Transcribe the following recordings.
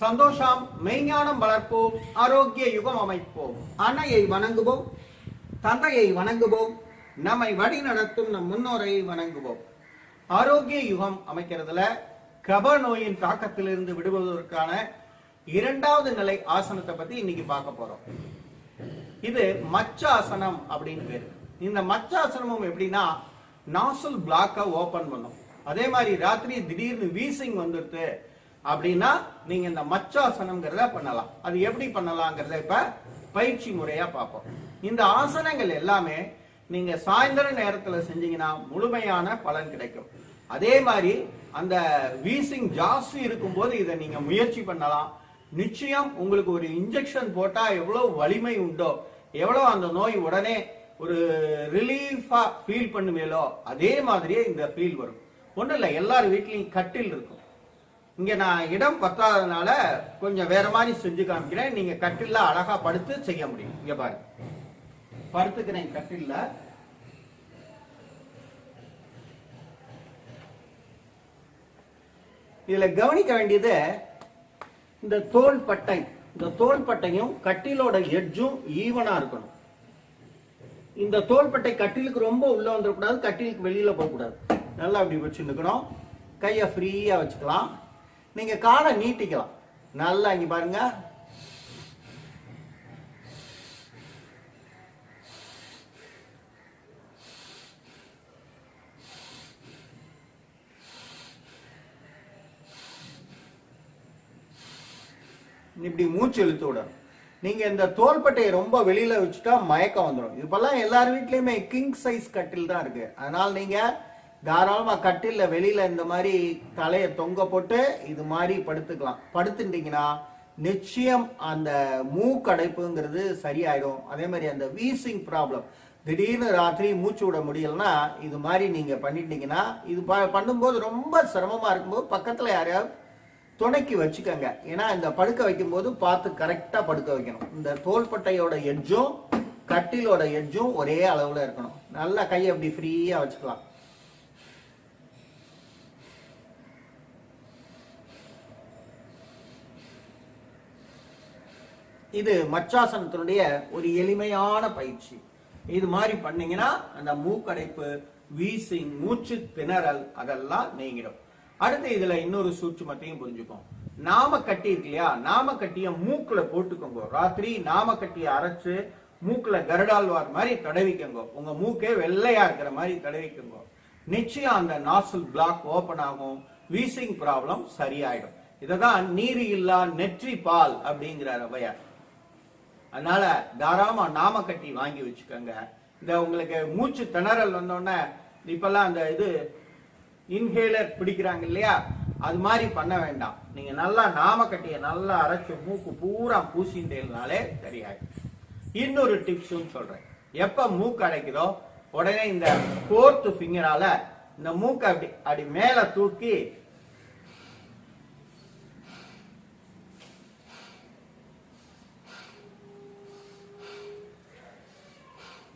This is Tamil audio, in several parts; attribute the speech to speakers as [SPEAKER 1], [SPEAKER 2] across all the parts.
[SPEAKER 1] சந்தோஷம் மெய்ஞானம் வளர்ப்போம் ஆரோக்கிய யுகம் அமைப்போம். அன்னையை வணங்குவோம் தந்தையை வணங்குவோம் நம்மை வழி நடத்தும் நம் முன்னோரை வணங்குவோம். ஆரோக்கிய யுகம் அமைக்கிறதுல கப நோயின் தாக்கத்திலிருந்து விடுவதற்கான இரண்டாவது நிலை ஆசனத்தை பத்தி இன்னைக்கு பார்க்க போறோம். இது மச்சாசனம் அப்படின்னு பேரு. இந்த மச்சாசனமும் எப்படின்னா நாசல் பிளாக்க ஓபன் பண்ணும். அதே மாதிரி ராத்திரி திடீர்னு வீசிங் வந்துடுது. அப்படின்னா நீங்க இந்த மச்சாசனம்ங்கிறத பண்ணலாம். அது எப்படி பண்ணலாங்கிறத இப்ப பயிற்சி முறையா பார்ப்போம். இந்த ஆசனங்கள் எல்லாமே நீங்க சாயந்தர நேரத்துல செஞ்சீங்கன்னா முழுமையான பலன் கிடைக்கும். அதே மாதிரி அந்த வீசிங் ஜாஸ்தி இருக்கும்போது இதை நீங்க முயற்சி பண்ணலாம். நிச்சயம் உங்களுக்கு ஒரு இன்ஜெக்ஷன் போட்டா எவ்வளவு வலிமை உண்டோ எவ்வளவு அந்த நோய் உடனே ஒரு ரிலீஃபா ஃபீல் பண்ணுவேலோ அதே மாதிரியே இந்த ஃபீல் வரும். ஒன்றும் இல்லை எல்லார் வீட்லையும் கட்டில் இருக்கும். இங்க நான் இடம் பத்தாததுனால கொஞ்சம் வேற மாதிரி செஞ்சு காமிக்கிறேன். நீங்க கட்டில அழகா படுத்து செய்ய முடியும். இங்க பாருங்க படுத்துக்கிறேன் கட்டில இதுல கவனிக்க வேண்டியது இந்த தோல் பட்டை. இந்த தோல் பட்டையும் கட்டிலோட எட்ஜும் ஈவனா இருக்கணும். இந்த தோள்பட்டை கட்டிலுக்கு ரொம்ப உள்ள வந்துடக்கூடாது கட்டிலுக்கு வெளியில போகக்கூடாது. நல்லா அப்படி வச்சு நிற்கணும் கையை ஃப்ரீயா வச்சுக்கலாம். நீங்க காலை நீட்டிக்கலாம். நல்லா இங்க பாருங்க. இப்படி மூச்சு இழுத்து விடணும். நீங்க இந்த தோள்பட்டையை ரொம்ப வெளியில வச்சுட்டா மயக்கம் வந்துடும் இப்பெல்லாம் எல்லார் வீட்லயுமே கிங் சைஸ் கட்டில் தான் இருக்கு. அதனால நீங்க தாராளமாக கட்டிலில் வெளியில இந்த மாதிரி தலையை தொங்க போட்டு இது மாதிரி படுத்துக்கலாம். படுத்துட்டீங்கன்னா நிச்சயம் அந்த மூக்கடைப்புங்கிறது சரியாயிடும். அதே மாதிரி அந்த வீசிங் ப்ராப்ளம். திடீர்னு ராத்திரி மூச்சு விட முடியலன்னா இது மாதிரி நீங்க பண்ணிட்டீங்கன்னா இது ப- பண்ணும்போது ரொம்ப சிரமமா இருக்கும்போது பக்கத்துல யாரையாவது துணைக்கு வச்சுக்கோங்க. ஏன்னா இந்த படுக்க வைக்கும்போது பார்த்து கரெக்டா படுக்க வைக்கணும். இந்த தோள்பட்டையோட எட்ஜும் கட்டிலோட எட்ஜும் ஒரே அளவுல இருக்கணும். நல்லா கையை அப்படி ஃப்ரீயா வச்சுக்கலாம். இது மச்சாசனத்தினுடைய ஒரு எளிமையான பயிற்சி. இது மாதிரி பண்ணீங்கன்னா அந்த மூக்கடைப்பு வீசிங் மூச்சு திணறல் அதெல்லாம் நீங்கிடும். அடுத்து இதுல இன்னொரு சூட்சுமத்தையும் புரிஞ்சுக்கும். நாம கட்டி இருக்கு இல்லையா? நாம கட்டிய மூக்குல போட்டுக்கோங்க. ராத்திரி நாம கட்டிய அரைச்சு மூக்குல கருடாழ்வார் மாதிரி தடவிக்கோங்க. உங்க மூக்கே வெள்ளையா இருக்கிற மாதிரி தடவிக்கோங்க. நிச்சயம் அந்த நாசல் பிளாக் ஓபன் ஆகும். வீசிங் ப்ராப்ளம் சரியாயிடும். இததான் நீர் இல்லா நெற்றி பால் அப்படிங்கிறார் அவையார் அதனால தாராளமா நாம கட்டி வாங்கி வச்சுக்கோங்க. இந்த உங்களுக்கு மூச்சு திணறல் வந்தோடனே இப்பெல்லாம் அந்த இது இன்ஹேலர் பிடிக்கிறாங்க இல்லையா? அது மாதிரி பண்ண வேண்டாம். நீங்க நல்லா நாம கட்டிய நல்லா அரைச்சு மூக்கு பூரா பூசின்றதுனாலே சரியாயிடும். இன்னொரு டிப்ஸும் சொல்றேன். எப்ப மூக்கு அடைக்குதோ உடனே இந்த ஃபோர்த்து ஃபிங்கரால இந்த மூக்கை அப்படி அப்படி மேல தூக்கி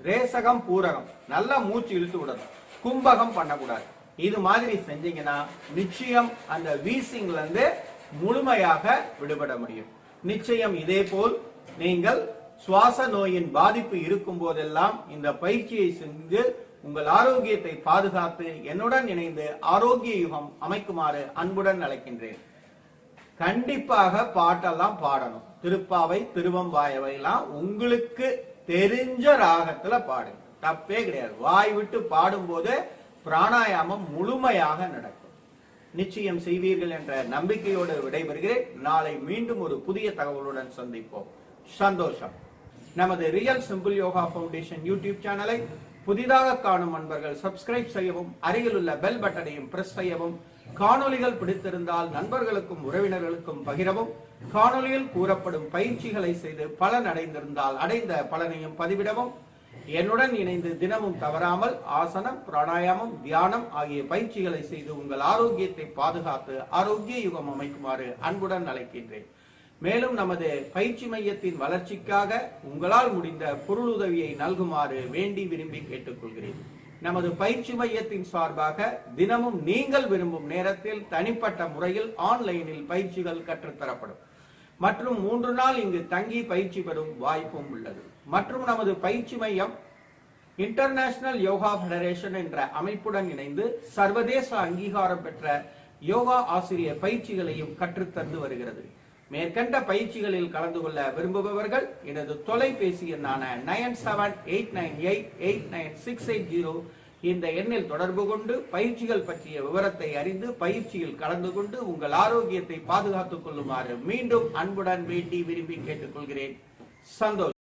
[SPEAKER 1] ரேசகம் பூரகம். நல்லா மூச்சு இழுத்து விடணும். கும்பகம் பண்ணக்கூடாது. இது மாதிரி செஞ்சீங்கன்னா நிச்சயம் அந்த வீசிங்ல இருந்து முழுமையாக விடுபட முடியும். நிச்சயம் இதே போல் நீங்கள் சுவாச நோயின் பாதிப்பு இருக்கும் போதெல்லாம் இந்த பயிற்சியை செஞ்சு உங்கள் ஆரோக்கியத்தை பாதுகாத்து என்னுடன் இணைந்து ஆரோக்கிய யுகம் அமைக்குமாறு அன்புடன் அழைக்கின்றேன். கண்டிப்பாக பாட்டெல்லாம் பாடணும். திருப்பாவை திருவம்பாயவை எல்லாம் உங்களுக்கு தெரிஞ்ச ராகத்துல பாடுங்க தப்பே கிடையாது. வாய் விட்டு பாடும்போது பிராணாயாமம் முழுமையாக நடக்கும். நிச்சயம் செய்வீர்கள் என்ற நம்பிக்கையோடு விடைபெறுகிறேன். நாளை மீண்டும் ஒரு புதிய தகவலுடன் சந்திப்போம். சந்தோஷம். நமது real simple yoga foundation YouTube சேனலை புதிதாக காணும் அன்பர்கள் சப்ஸ்கிரைப் செய்யவும் அருகில் உள்ள பெல் பட்டனையும் பிரஸ் செய்யவும் காணொளிகள் பிடித்திருந்தால் நண்பர்களுக்கும் உறவினர்களுக்கும் பகிரவும். காணொளியில் கூறப்படும் பயிற்சிகளை செய்து பலன் அடைந்திருந்தால் அடைந்த பலனையும் பதிவிடவும். என்னுடன் இணைந்து தினமும் தவறாமல் ஆசனம் பிராணாயாமம் தியானம் ஆகிய பயிற்சிகளை செய்து உங்கள் ஆரோக்கியத்தை பாதுகாத்து ஆரோக்கிய யுகம் அமைக்குமாறு அன்புடன் அழைக்கின்றேன். மேலும் நமது பயிற்சி மையத்தின் வளர்ச்சிக்காக உங்களால் முடிந்த பொருளுதவியை நல்குமாறு வேண்டி விரும்பி கேட்டுக்கொள்கிறேன். நமது பயிற்சி மையத்தின் சார்பாக தினமும் நீங்கள் விரும்பும் நேரத்தில் தனிப்பட்ட முறையில் ஆன்லைனில் பயிற்சிகள் கற்றுத்தரப்படும். மற்றும் மூன்று நாள் இங்கு தங்கி பயிற்சி பெறும் வாய்ப்பும் உள்ளது. மற்றும் நமது பயிற்சி மையம் இன்டர்நேஷனல் யோகா ஃபெடரேஷன் என்ற அமைப்புடன் இணைந்து சர்வதேச அங்கீகாரம் பெற்ற யோகா ஆசிரியர் பயிற்சிகளையும் கற்றுத்தந்து வருகிறது. மேற்கண்ட பயிற்சிகளில் கலந்து கொள்ள விரும்புபவர்கள் எனது தொலைபேசி எண்ணான nine seven eight nine eight eight nine six eight zero இந்த எண்ணில் தொடர்பு கொண்டு பயிற்சிகள் பற்றிய விவரத்தை அறிந்து பயிற்சியில் கலந்து கொண்டு உங்கள் ஆரோக்கியத்தை பாதுகாத்துக் கொள்ளுமாறு மீண்டும் அன்புடன் வேண்டி விரும்பி கேட்டுக்கொள்கிறேன். சந்தோஷ்.